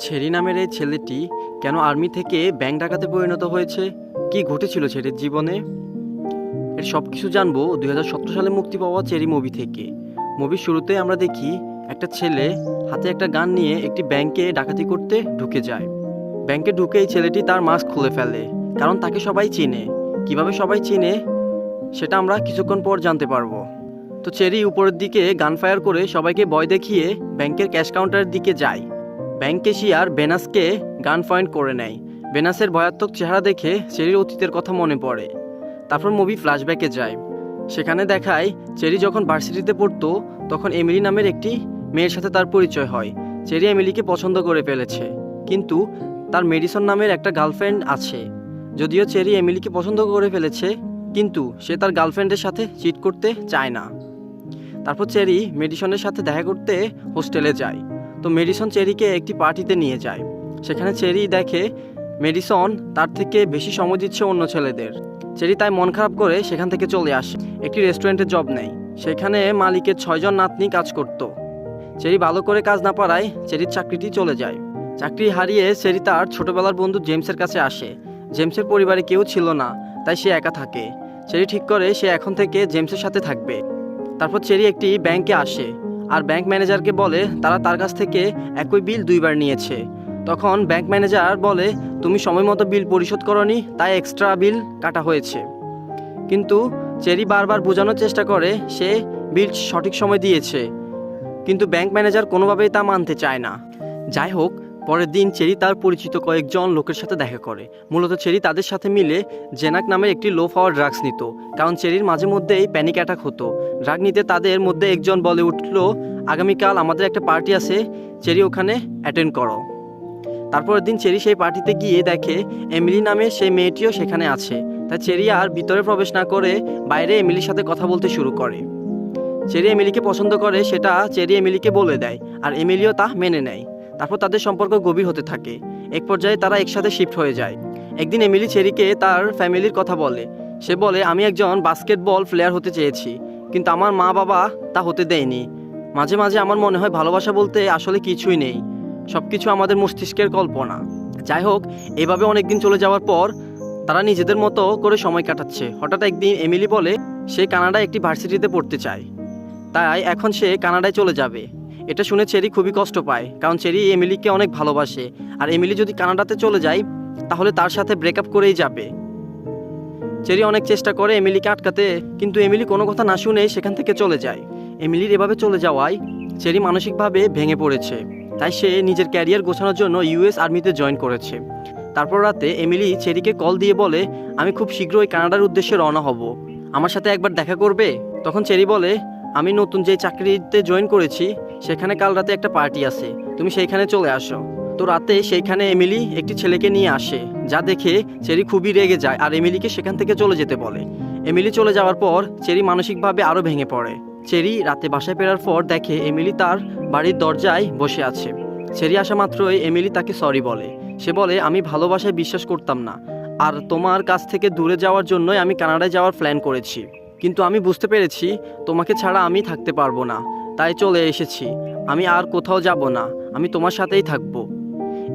ছেরি নামের এই ছেলেটি কেন আর্মি থেকে ব্যাংক ডাকাতে পরিণত হয়েছে? কি ঘটেছিল ছেলের জীবনে? এর সব কিছু জানব দুই হাজার সতেরো সালে মুক্তি পাওয়া চেরি মুভি থেকে। মুভির শুরুতে আমরা দেখি, একটা ছেলে হাতে একটা গান নিয়ে একটি ব্যাংকে ডাকাতি করতে ঢুকে যায়। ব্যাংকে ঢুকে এই ছেলেটি তার মাস্ক খুলে ফেলে, কারণ তাকে সবাই চিনে। কীভাবে সবাই চিনে, সেটা আমরা কিছুক্ষণ পর জানতে পারব। তো চেরি উপরের দিকে গান ফায়ার করে সবাইকে ভয় দেখিয়ে ব্যাংকের ক্যাশ কাউন্টারের দিকে যায়। ব্যাংক ক্যাশিয়ার বেনাসকে গান পয়েন্ট করে নেয়। বেনাসের ভয়াত্মক চেহারা দেখে চেরির অতীতের কথা মনে পড়ে। তারপর মুভি ফ্ল্যাশব্যাকে যায়। সেখানে দেখায়, চেরি যখন ভার্সিটিতে পড়তো, তখন এমিলি নামের একটি মেয়ের সাথে তার পরিচয় হয়। চেরি এমিলিকে পছন্দ করে ফেলেছে। কিন্তু তার মেডিসন নামের একটা গার্লফ্রেন্ড আছে। যদিও চেরি এমিলিকে পছন্দ করে ফেলেছে, কিন্তু সে তার গার্লফ্রেন্ডের সাথে চিট করতে চায় না। তারপর চেরি মেডিসনের সাথে দেখা করতে হোস্টেলে যায়। তো মেডিসন চেরিকে একটি পার্টিতে নিয়ে যায়। সেখানে চেরি দেখে মেডিসন তার থেকে বেশি সময় দিচ্ছে অন্য ছেলেদের। চেরি তাই মন খারাপ করে সেখান থেকে চলে আসে। একটি রেস্টুরেন্টে জব নেয়। সেখানে মালিকের ছয়জন নাতনি কাজ করত। চেরি ভালো করে কাজ না পারায় চেরির চাকরিটি চলে যায়। চাকরি হারিয়ে চেরি তার ছোটবেলার বন্ধু জেমসের কাছে আসে। জেমসের পরিবারে কেউ ছিল না, তাই সে একা থাকে। চেরি ঠিক করে সে এখন থেকে জেমসের সাথে থাকবে। তারপর চেরি একটি ব্যাংকে আসে। আর ব্যাংক ম্যানেজারকে বলে তারা তার কাছ থেকে একই বিল দুইবার নিয়েছে। তখন ব্যাংক ম্যানেজার বলে, তুমি সময় মতো বিল পরিশোধ করনি, তাই এক্সট্রা বিল কাটা হয়েছে। কিন্তু চেরি বারবার বোঝানোর চেষ্টা করে, সে বিল সঠিক সময় দিয়েছে। কিন্তু ব্যাংক ম্যানেজার কোনোভাবেই তা মানতে চায় না। যাই হোক পরের দিন চেরি তার পরিচিত কয়েকজন লোকের সাথে দেখা করে। মূলত চেরি তাদের সাথে মিলে জেনাক নামের একটি লো পাওয়ার ড্রাগস নিত, কারণ চেরির মাঝে মধ্যেই প্যানিক অ্যাটাক হতো। ড্রাগ নিতে তাদের মধ্যে একজন বলে উঠল, আগামীকাল আমাদের একটা পার্টি আছে, চেরি ওখানে অ্যাটেন্ড করো। তারপরের দিন চেরি সেই পার্টিতে গিয়ে দেখে এমিলি নামে সেই মেয়েটিও সেখানে আছে। তাই চেরি আর ভিতরে প্রবেশ না করে বাইরে এমিলির সাথে কথা বলতে শুরু করে। চেরি এমিলিকে পছন্দ করে, সেটা চেরি এমিলিকে বলে দেয়, আর এমিলিও তা মেনে নেয়। তারপর তাদের সম্পর্ক গভীর হতে থাকে। এক পর্যায়ে তারা একসাথে শিফট হয়ে যায়। একদিন এমিলি চেরিকে তার ফ্যামিলির কথা বলে। সে বলে, আমি একজন বাস্কেটবল প্লেয়ার হতে চেয়েছি, কিন্তু আমার মা বাবা তা হতে দেয়নি। মাঝে মাঝে আমার মনে হয় ভালোবাসা বলতে আসলে কিছুই নেই। সব কিছু আমাদের মস্তিষ্কের কল্পনা। যাই হোক, এভাবে অনেকদিন চলে যাওয়ার পর তারা নিজেদের মতো করে সময় কাটাচ্ছে। হঠাৎ একদিন এমিলি বলে, সে কানাডায় একটি ভার্সিটিতে পড়তে চায়। তাই এখন সে কানাডায় চলে যাবে। এটা শুনে চেরি খুবই কষ্ট পায়, কারণ চেরি এমিলিকে অনেক ভালোবাসে। আর এমিলি যদি কানাডাতে চলে যায়, তাহলে তার সাথে ব্রেকআপ করেই যাবে। চেরি অনেক চেষ্টা করে এমিলিকে আটকাতে, কিন্তু এমিলি কোনো কথা না শুনে সেখান থেকে চলে যায়। এমিলির এভাবে চলে যাওয়ায় চেরি মানসিকভাবে ভেঙে পড়েছে। তাই সে নিজের ক্যারিয়ার গোছানোর জন্য ইউএস আর্মিতে জয়েন করেছে। তারপর রাতে এমিলি চেরিকে কল দিয়ে বলে, আমি খুব শীঘ্রই কানাডার উদ্দেশ্যে রওনা হব। আমার সাথে একবার দেখা করবে? তখন চেরি বলে, আমি নতুন যে চাকরিতে জয়েন করেছি সেখানে কাল রাতে একটা পার্টি আছে। তুমি সেইখানে চলে আসো। তো রাতে সেইখানে এমিলি একটি ছেলেকে নিয়ে আসে, যা দেখে চেরি খুবই রেগে যায় আর এমিলিকে সেখান থেকে চলে যেতে বলে। এমিলি চলে যাওয়ার পর চেরি মানসিকভাবে আরও ভেঙে পড়ে। চেরি রাতে বাসায় ফেরার পর দেখে এমিলি তার বাড়ির দরজায় বসে আছে। চেরি আসা মাত্রই এমিলি তাকে সরি বলে। সে বলে, আমি ভালোবাসায় বিশ্বাস করতাম না। আর তোমার কাছ থেকে দূরে যাওয়ার জন্যই আমি কানাডায় যাওয়ার প্ল্যান করেছি। কিন্তু আমি বুঝতে পেরেছি, তোমাকে ছাড়া আমি থাকতে পারব না। তাই চলে এসেছি। আমি আর কোথাও যাব না। আমি তোমার সাথেই থাকব।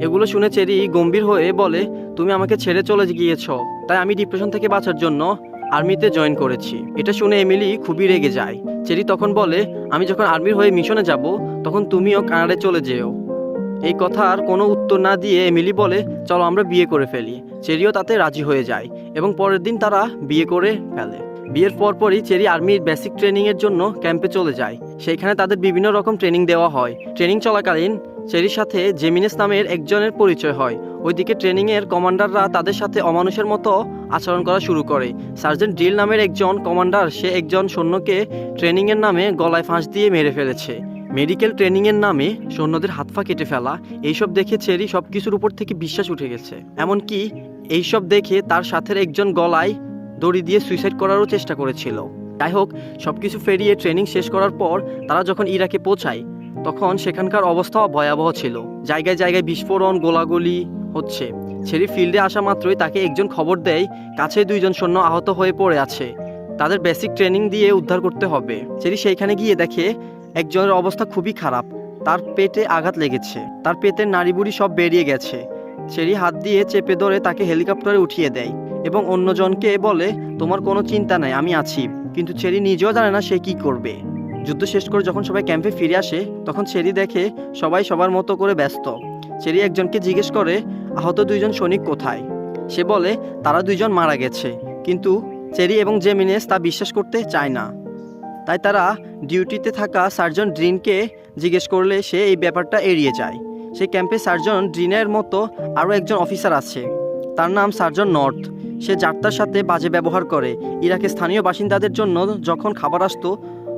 এগুলো শুনে চেরি গম্ভীর হয়ে বলে, তুমি আমাকে ছেড়ে চলে গিয়েছ। তাই আমি ডিপ্রেশন থেকে বাঁচার জন্য আর্মিতে জয়েন করেছি। এটা শুনে এমিলি খুবই রেগে যায়। চেরি তখন বলে, আমি যখন আর্মির হয়ে মিশনে যাব, তখন তুমিও কানাডায় চলে যেও। এই কথার কোনো উত্তর না দিয়ে এমিলি বলে, চলো আমরা বিয়ে করে ফেলি। চেরিও তাতে রাজি হয়ে যায় এবং পরের দিন তারা বিয়ে করে ফেলে। বিয়ের পরপরই চেরি আর্মির বেসিক ট্রেনিংয়ের জন্য ক্যাম্পে চলে যায়। সেইখানে তাদের বিভিন্ন রকম ট্রেনিং দেওয়া হয়। ট্রেনিং চলাকালীন চেরির সাথে জেমিনেস নামের একজনের পরিচয় হয়। ওইদিকে ট্রেনিংয়ের কমান্ডাররা তাদের সাথে অমানুষের মতো আচরণ করা শুরু করে। সার্জেন্ট ড্রিল নামের একজন কমান্ডার সে একজন সৈন্যকে ট্রেনিংয়ের নামে গলায় ফাঁস দিয়ে মেরে ফেলেছে। মেডিকেল ট্রেনিংয়ের নামে সৈন্যদের হাত পা কেটে ফেলা, এইসব দেখে চেরি সব কিছুর উপর থেকে বিশ্বাস উঠে গেছে। এমনকি এইসব দেখে তার সাথের একজন গলায় দড়ি দিয়ে সুইসাইড করারও চেষ্টা করেছিল। যাই হোক সব কিছু ফেরিয়ে ট্রেনিং শেষ করার পর তারা যখন ইরাকে পৌঁছায়, তখন সেখানকার অবস্থা ভয়াবহ ছিল। জায়গায় জায়গায় বিস্ফোরণ, গোলাগুলি হচ্ছে। ছেড়ি ফিল্ডে আসা মাত্রই তাকে একজন খবর দেয়, কাছে দুইজন সৈন্য আহত হয়ে পড়ে আছে। তাদের বেসিক ট্রেনিং দিয়ে উদ্ধার করতে হবে। চেরি সেইখানে গিয়ে দেখে একজনের অবস্থা খুবই খারাপ। তার পেটে আঘাত লেগেছে। তার পেটের নাড়িবুড়ি সব বেরিয়ে গেছে। চেরি হাত দিয়ে চেপে ধরে তাকে হেলিকপ্টারে উঠিয়ে দেয়। এবং অন্যজনকে বলে, তোমার কোনো চিন্তা নাই, আমি আছি। কিন্তু চেরি নিজেও জানে না সে কি করবে। যুদ্ধ শেষ করে যখন সবাই ক্যাম্পে ফিরে আসে, তখন চেরি দেখে সবাই সবার মতো করে ব্যস্ত। চেরি একজনকে জিজ্ঞেস করে, আহত দুইজন সৈনিক কোথায়? সে বলে, তারা দুইজন মারা গেছে। কিন্তু চেরি এবং জেমিনেস তা বিশ্বাস করতে চায় না। তাই তারা ডিউটিতে থাকা সার্জন ড্রিনকে জিজ্ঞেস করলে সে এই ব্যাপারটা এড়িয়ে যায়। সেই ক্যাম্পে সার্জন ড্রিনের মতো আরও একজন অফিসার আছে। তার নাম সার্জন নর্থ। সে যাত্রার সাথে বাজে ব্যবহার করে। ইরাকে স্থানীয় বাসিন্দাদের জন্য যখন খাবার আসতো,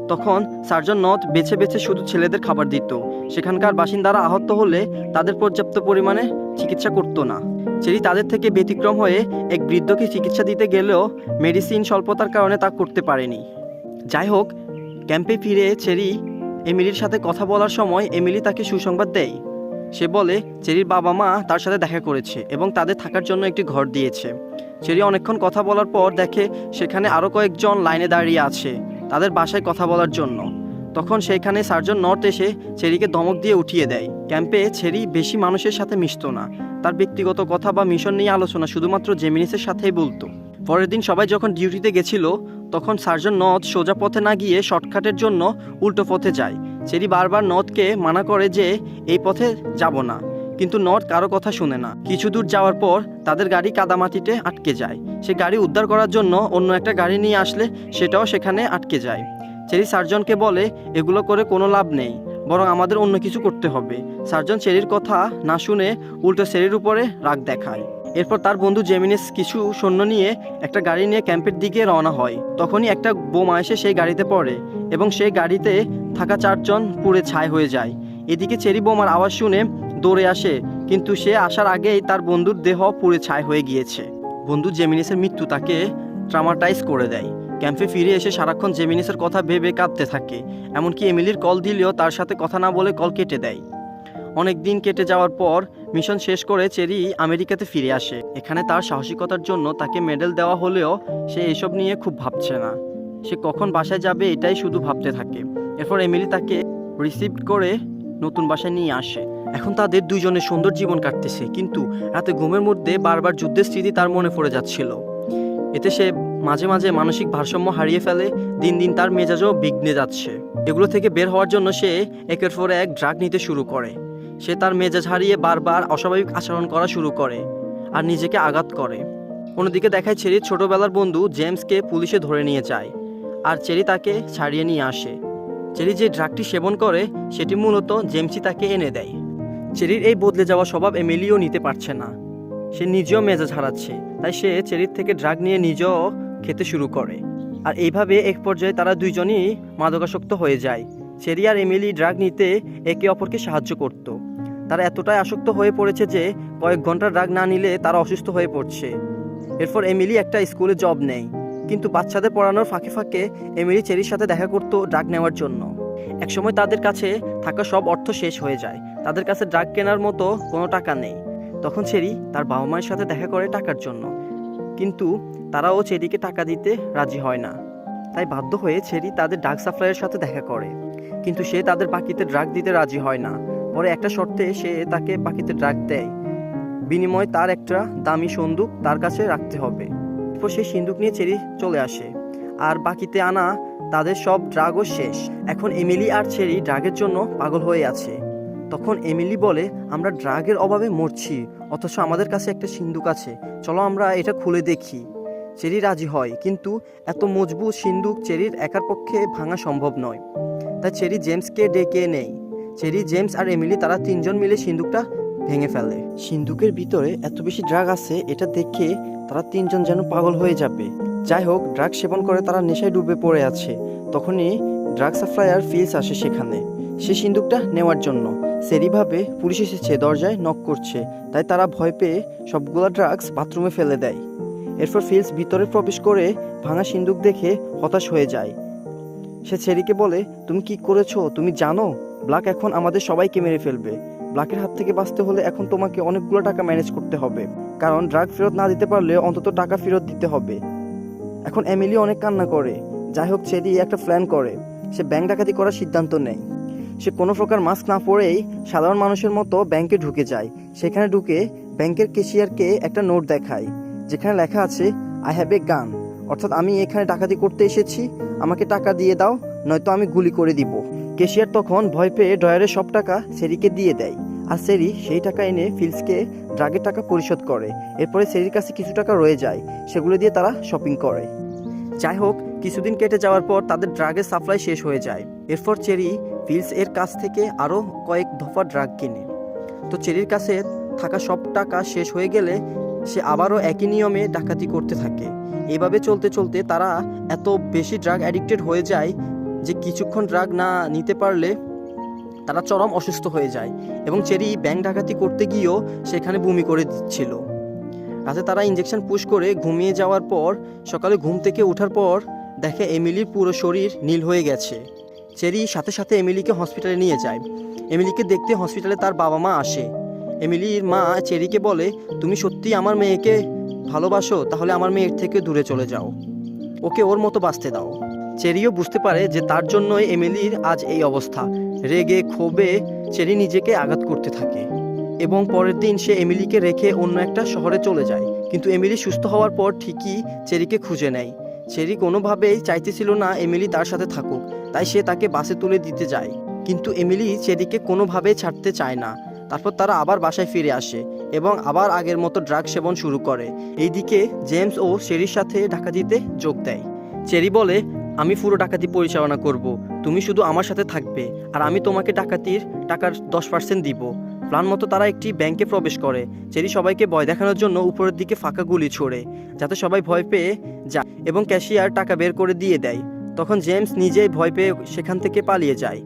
তখন সার্জন নথ বেছে বেছে শুধু ছেলেদের খাবার দিত। সেখানকার বাসিন্দারা আহত হলে তাদের পর্যাপ্ত পরিমাণে চিকিৎসা করতো না। চেরি তাদের থেকে ব্যতিক্রম হয়ে এক বৃদ্ধকে চিকিৎসা দিতে গেলেও মেডিসিন স্বল্পতার কারণে তা করতে পারেনি। যাই হোক, ক্যাম্পে ফিরে চেরি এমিলির সাথে কথা বলার সময় এমিলি তাকে সুসংবাদ দেয়। সে বলে, চেরির বাবা মা তার সাথে দেখা করেছে এবং তাদের থাকার জন্য একটি ঘর দিয়েছে। চেরি অনেকক্ষণ কথা বলার পর দেখে সেখানে আরও কয়েকজন লাইনে দাঁড়িয়ে আছে, তাদের বাসায় কথা বলার জন্য। তখন সেইখানে সার্জন নর্থ এসে চেরিকে ধমক দিয়ে উঠিয়ে দেয়। ক্যাম্পে চেরি বেশি মানুষের সাথে মিশতো না। তার ব্যক্তিগত কথা বা মিশন নিয়ে আলোচনা শুধুমাত্র জেমিনিসের সাথেই বলতো। পরের দিন সবাই যখন ডিউটিতে গেছিল, তখন সার্জন নথ সোজা পথে না গিয়ে শর্টকাটের জন্য উল্টো পথে যায়। চেরি বারবার নথকে মানা করে যে, এই পথে যাব না। কিন্তু নর্থ কারও কথা শুনে না। কিছু দূর যাওয়ার পর তাদের গাড়ি কাদামাটিতে আটকে যায়। সে গাড়ি উদ্ধার করার জন্য অন্য একটা গাড়ি নিয়ে আসলে সেটাও সেখানে আটকে যায়। চেরি সার্জনকে বলে, এগুলো করে কোনো লাভ নেই, বরং আমাদের অন্য কিছু করতে হবে। সার্জন চেরির কথা না শুনে উল্টো চেরির উপরে রাগ দেখায়। এরপর তার বন্ধু জেমিনিস কিছু সৈন্য নিয়ে একটা গাড়ি নিয়ে ক্যাম্পের দিকে রওনা হয়। তখনই একটা বোমা এসে সেই গাড়িতে পড়ে এবং সেই গাড়িতে থাকা চারজন পুড়ে ছাই হয়ে যায়। এদিকে চেরি বোমার আওয়াজ শুনে দৌড়ে আসে, কিন্তু সে আসার আগেই তার বন্ধুর দেহ পুড়ে ছাই হয়ে গিয়েছে। বন্ধু জেমিনিসের মৃত্যু তাকে ট্রামাটাইজ করে দেয়। ক্যাম্পে ফিরে এসে সারাক্ষণ জেমিনিসের কথা ভেবে কাঁদতে থাকে, এমনকি এমিলির কল দিলেও তার সাথে কথা না বলে কল কেটে দেয়। অনেক দিন কেটে যাওয়ার পর মিশন শেষ করে চেরি আমেরিকাতে ফিরে আসে। এখানে তার সাহসিকতার জন্য তাকে মেডেল দেওয়া হলেও সে এসব নিয়ে খুব ভাবছে না। সে কখন বাসায় যাবে এটাই শুধু ভাবতে থাকে। এরপর এমিলি তাকে রিসিভ করে নতুন বাসায় নিয়ে আসে। এখন তাদের দুইজনের সুন্দর জীবন কাটতেছে, কিন্তু রাতে ঘুমের মধ্যে বারবার যুদ্ধের স্মৃতি তার মনে পড়ে যাচ্ছিল। এতে সে মাঝে মাঝে মানসিক ভারসাম্য হারিয়ে ফেলে, দিন দিন তার মেজাজও বিঘ্নে যাচ্ছে। এগুলো থেকে বের হওয়ার জন্য সে একের পর এক ড্রাগ নিতে শুরু করে। সে তার মেজাজ হারিয়ে বারবার অস্বাভাবিক আচরণ করা শুরু করে আর নিজেকে আঘাত করে। অন্যদিকে দেখায় চেরির ছোটবেলার বন্ধু জেমসকে পুলিশে ধরে নিয়ে যায় আর চেরি তাকে ছাড়িয়ে নিয়ে আসে। চেরি যে ড্রাগটি সেবন করে, সেটি মূলত জেমসি তাকে এনে দেয়। চেরির এই বদলে যাওয়া স্বভাব এমিলিও নিতে পারছে না। সে নিজেও মেজাজ হারাচ্ছে, তাই সে চেরির থেকে ড্রাগ নিয়ে নিজেও খেতে শুরু করে। আর এইভাবে এক পর্যায়ে তারা দুইজনই মাদকাসক্ত হয়ে যায়। চেরি আর এমিলি ড্রাগ নিতে একে অপরকে সাহায্য করত। তারা এতটাই আসক্ত হয়ে পড়েছে যে কয়েক ঘণ্টা ড্রাগ না নিলে তারা অসুস্থ হয়ে পড়ছে। এরপর এমিলি একটা স্কুলে জব নেয়, কিন্তু বাচ্চাদের পড়ানোর ফাঁকে ফাঁকে এমিলি চেরির সাথে দেখা করতো ড্রাগ নেওয়ার জন্য। একসময় তাদের কাছে থাকা সব অর্থ শেষ হয়ে যায় তাদের কাছে ড্রাগ কেনার মতো কোনো টাকা নেই। তখন চেরি তার বাবা মায়ের সাথে দেখা করে টাকার জন্য। কিন্তু তারাও চেরিকে টাকা দিতে রাজি হয় না। তাই বাধ্য হয়ে চেরি তাদের ড্রাগ সাপ্লাইয়ের সাথে দেখা করে। কিন্তু সে তাদের বাকিতে ড্রাগ দিতে রাজি হয় না। পরে একটা শর্তে সে তাকে বাকিতে ড্রাগ দেয়। বিনিময়ে তার একটা দামি সন্দুক তার কাছে রাখতে হবে। এরপর সেই সিন্দুক নিয়ে চেরি চলে আসে। আর বাকিতে আনা তাদের সব ড্রাগও শেষ। এখন এমিলি আর চেরি ড্রাগের জন্য পাগল হয়ে আছে। তখন এমিলি বলে, আমরা ড্রাগের অভাবে মরছি, অথচ আমাদের কাছে একটা সিন্দুক আছে। চলো আমরা এটা খুলে দেখি। চেরি রাজি হয়, কিন্তু এত মজবুত সিন্দুক চেরির একার পক্ষে ভাঙা সম্ভব নয়। তাই চেরি জেমসকে ডেকে নেই চেরি, জেমস আর এমিলি তারা তিনজন মিলে সিন্দুকটা ভেঙে ফেলে। সিন্দুকের ভিতরে এত বেশি ড্রাগ আছে, এটা দেখে তারা তিনজন যেন পাগল হয়ে যাবে। যাই হোক, ড্রাগ সেবন করে তারা নেশায় ডুবে পড়ে আছে। তখনই ড্রাগ সাপ্লায়ার ফিলস আসে সেখানে। সে সিন্দুকটা নেওয়ার জন্য। সেরিভাবে পুলিশ এসেছে, দরজায় নক করছে। তাই তারা ভয় পেয়ে সবগুলো ড্রাগস বাথরুমে ফেলে দেয়। এরপর ফিলস ভিতরে প্রবেশ করে ভাঙা সিন্দুক দেখে হতাশ হয়ে যায়। সে চেরিকে বলে, তুমি কি করেছ? তুমি জানো? ব্ল্যাক এখন আমাদের সবাইকে মেরে ফেলবে। ব্ল্যাকের হাত থেকে বাঁচতে হলে এখন তোমাকে অনেকগুলো টাকা ম্যানেজ করতে হবে। কারণ ড্রাগ ফেরত না দিতে পারলে অন্তত টাকা ফেরত দিতে হবে। এখন এমিলি অনেক কান্না করে। যাই হোক চেরি একটা প্ল্যান করে। সে ব্যাংক ডাকাতি করার সিদ্ধান্ত নেয়। সে কোনো প্রকার মাস্ক না পরেই সাধারণ মানুষের মতো ব্যাংকে ঢুকে যায়। সেখানে ঢুকে ব্যাংকের কেশিয়ারকে একটা নোট দেখায়, যেখানে লেখা আছে আই হ্যাভ এ গান অর্থাৎ আমি এখানে ডাকাতি করতে এসেছি, আমাকে টাকা দিয়ে দাও, নয়তো আমি গুলি করে দিব। কেশিয়ার তখন ভয় পেয়ে ড্রয়ারের সব টাকা সেরিকে দিয়ে দেয়। আর সেরি সেই টাকা এনে ফিলসকে ড্রাগের টাকা পরিশোধ করে। এরপরে সেরির কাছে কিছু টাকা রয়ে যায়, সেগুলো দিয়ে তারা শপিং করে। যাই হোক, কিছুদিন কেটে যাওয়ার পর তাদের ড্রাগের সাপ্লাই শেষ হয়ে যায়। এরপর চেরি ফিলস এর কাছ থেকে আরও কয়েক দফা ড্রাগ কিনে। তো চেরির কাছে থাকা সব টাকা শেষ হয়ে গেলে সে আবারও একই নিয়মে ডাকাতি করতে থাকে। এভাবে চলতে চলতে তারা এত বেশি ড্রাগ অ্যাডিক্টেড হয়ে যায় যে কিছুক্ষণ ড্রাগ না নিতে পারলে তারা চরম অসুস্থ হয়ে যায় এবং চেরি ব্যাংক ডাকাতি করতে গিয়েও সেখানে বমি করে দিচ্ছিল। রাতে তারা ইঞ্জেকশন পুশ করে ঘুমিয়ে যাওয়ার পর, সকালে ঘুম থেকে ওঠার পর, দেখে এমিলির পুরো শরীর নীল হয়ে গেছে। চেরি সাথে সাথে এমিলিকে হসপিটালে নিয়ে যায়। এমিলিকে দেখতে হসপিটালে তার বাবা মা আসে। এমিলির মা চেরিকে বলে, তুমি সত্যি আমার মেয়েকে ভালোবাসো? তাহলে আমার মেয়ের থেকে দূরে চলে যাও। ওকে ওর মতো বাঁচতে দাও। চেরিও বুঝতে পারে যে তার জন্যই এমিলির আজ এই অবস্থা। রেগে, ক্ষোভে চেরি নিজেকে আঘাত করতে থাকে। এবং পরের দিন সে এমিলিকে রেখে অন্য একটা শহরে চলে যায়। কিন্তু এমিলি সুস্থ হওয়ার পর ঠিকই চেরিকে খুঁজে নেয়। চেরি কোনোভাবেই চাইতেছিল না এমিলি তার সাথে থাকুক। তাই সে তাকে বাসে তুলে দিতে যায়। কিন্তু এমিলি সেদিকে কোনোভাবেই ছাড়তে চায় না। তারপর তারা আবার বাসায় ফিরে আসে এবং আবার আগের মতো ড্রাগ সেবন শুরু করে। এইদিকে জেমস ও চেরির সাথে ডাকাতিতে যোগ দেয়। চেরি বলে, আমি পুরো ডাকাতি পরিচালনা করব। তুমি শুধু আমার সাথে থাকবে। আর আমি তোমাকে ডাকাতির টাকার দশ পার্সেন্ট দিব। প্ল্যান মতো তারা একটি ব্যাংকে প্রবেশ করে। চেরি সবাইকে ভয় দেখানোর জন্য উপরের দিকে ফাঁকা গুলি ছোড়ে, যাতে সবাই ভয় পেয়ে যায় এবং ক্যাশিয়ার টাকা বের করে দিয়ে দেয়। তখন জেমস নিজেই ভয় পেয়ে সেখান থেকে পালিয়ে যায়।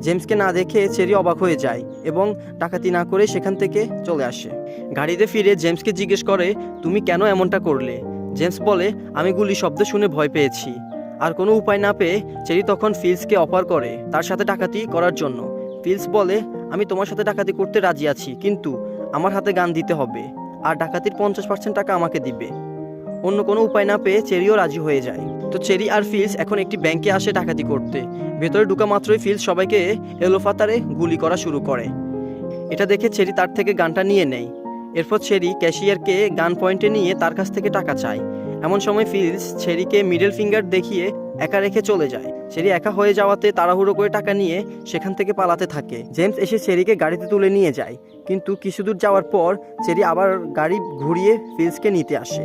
জেমসকে না দেখে চেরি অবাক হয়ে যায় এবং ডাকাতি না করে সেখান থেকে চলে আসে। গাড়িতে ফিরে জেমসকে জিজ্ঞেস করে, তুমি কেন এমনটা করলে? জেমস বলে, আমি গুলি শব্দ শুনে ভয় পেয়েছি। আর কোনো উপায় না পেয়ে চেরি তখন ফিলসকে অফার করে তার সাথে ডাকাতি করার জন্য। ফিলস বলে, আমি তোমার সাথে ডাকাতি করতে রাজি আছি, কিন্তু আমার হাতে গান দিতে হবে। আর ডাকাতির পঞ্চাশ পার্সেন্ট টাকা আমাকে দিবে। অন্য কোনো উপায় না পেয়ে চেরিও রাজি হয়ে যায়। তো চেরি আর ফিলস এখন একটি ব্যাংকে আসে ডাকাতি করতে। ভেতরে ঢুকা মাত্রই ফিলস সবাইকে এলোফাতারে গুলি করা শুরু করে। এটা দেখে চেরি তার থেকে গানটা নিয়ে নেয়। এরপর চেরি ক্যাশিয়ারকে গান পয়েন্টে নিয়ে তার কাছ থেকে টাকা চায়। এমন সময় ফিলস চেরিকে মিডল ফিঙ্গার দেখিয়ে একা রেখে চলে যায়। চেরি একা হয়ে যাওয়াতে তাড়াহুড়ো করে টাকা নিয়ে সেখান থেকে পালাতে থাকে। জেমস এসে চেরিকে গাড়িতে তুলে নিয়ে যায়। কিন্তু কিছু দূর যাওয়ার পর চেরি আবার গাড়ি ঘুরিয়ে ফিলসকে নিতে আসে।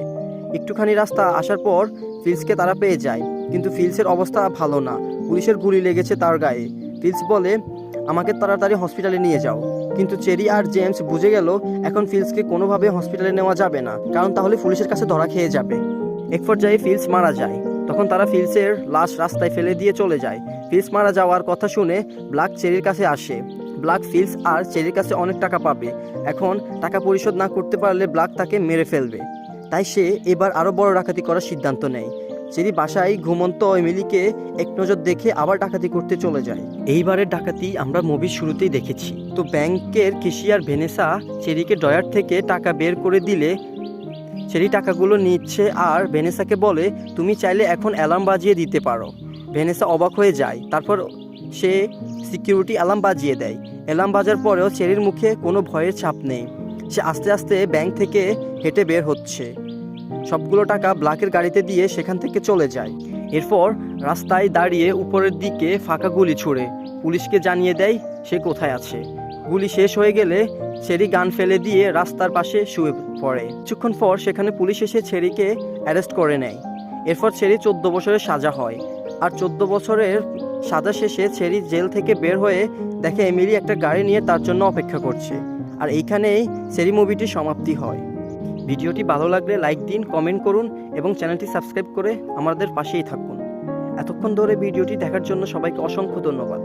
একটুখানি রাস্তা আসার পর ফিলসকে তারা পেয়ে যায়, কিন্তু ফিলসের অবস্থা ভালো না। পুলিশের গুলি লেগেছে তার গায়ে। ফিলস বলে, আমাকে তাড়াতাড়ি হসপিটালে নিয়ে যাও। কিন্তু চেরি আর জেমস বুঝে গেল, এখন ফিলসকে কোনোভাবে হসপিটালে নেওয়া যাবে না, কারণ তাহলে পুলিশের কাছে ধরা খেয়ে যাবে। এক পর্যায়ে ফিলস মারা যায়। তখন তারা ফিলসের লাশ রাস্তায় ফেলে দিয়ে চলে যায়। ফিলস মারা যাওয়ার কথা শুনে ব্ল্যাক চেরির কাছে আসে। ব্ল্যাক ফিলস আর চেরির কাছে অনেক টাকা পাবে। এখন টাকা পরিশোধ না করতে পারলে ব্ল্যাক তাকে মেরে ফেলবে। তাই সে এবার আরও বড় ডাকাতি করার সিদ্ধান্ত নেয়। চেরি বাসায় ঘুমন্ত এমিলিকে এক নজর দেখে আবার ডাকাতি করতে চলে যায়। এইবারের ডাকাতি আমরা মুভির শুরুতেই দেখেছি। তো ব্যাংকের কেশিয়ার ভেনেসা চেরিকে ডয়ার থেকে টাকা বের করে দিলে চেরি টাকাগুলো নিচ্ছে আর ভেনেসাকে বলে, তুমি চাইলে এখন অ্যালার্ম বাজিয়ে দিতে পারো। ভেনেসা অবাক হয়ে যায়। তারপর সে সিকিউরিটি অ্যালার্ম বাজিয়ে দেয়। অ্যালার্ম বাজার পরেও চেরির মুখে কোনো ভয়ের ছাপ নেই। সে আস্তে আস্তে ব্যাংক থেকে হেঁটে বের হচ্ছে। সবগুলো টাকা ব্ল্যাকের গাড়িতে দিয়ে সেখান থেকে চলে যায়। এরপর রাস্তায় দাঁড়িয়ে উপরের দিকে ফাঁকা গুলি ছুড়ে। পুলিশকে জানিয়ে দেয়, সে কোথায় আছে। গুলি শেষ হয়ে গেলে ছেড়ি গান ফেলে দিয়ে রাস্তার পাশে শুয়ে পড়ে। কিছুক্ষণ পর সেখানে পুলিশ এসে ছেড়িকে অ্যারেস্ট করে নেয়। এরপর ছেড়ি চোদ্দ বছরের সাজা হয়। আর চোদ্দ বছরের সাজা শেষে ছেড়ি জেল থেকে বের হয়ে দেখে এমিলি একটা গাড়ি নিয়ে তার জন্য অপেক্ষা করছে। আর এইখানেই সেরি মুভিটি সমাপ্তি হয়। ভিডিওটি ভালো লাগলে লাইক দিন, কমেন্ট করুন এবং চ্যানেলটি সাবস্ক্রাইব করে আমাদের পাশেই থাকুন। এতক্ষণ ধরে ভিডিওটি দেখার জন্য সবাইকে অসংখ্য ধন্যবাদ।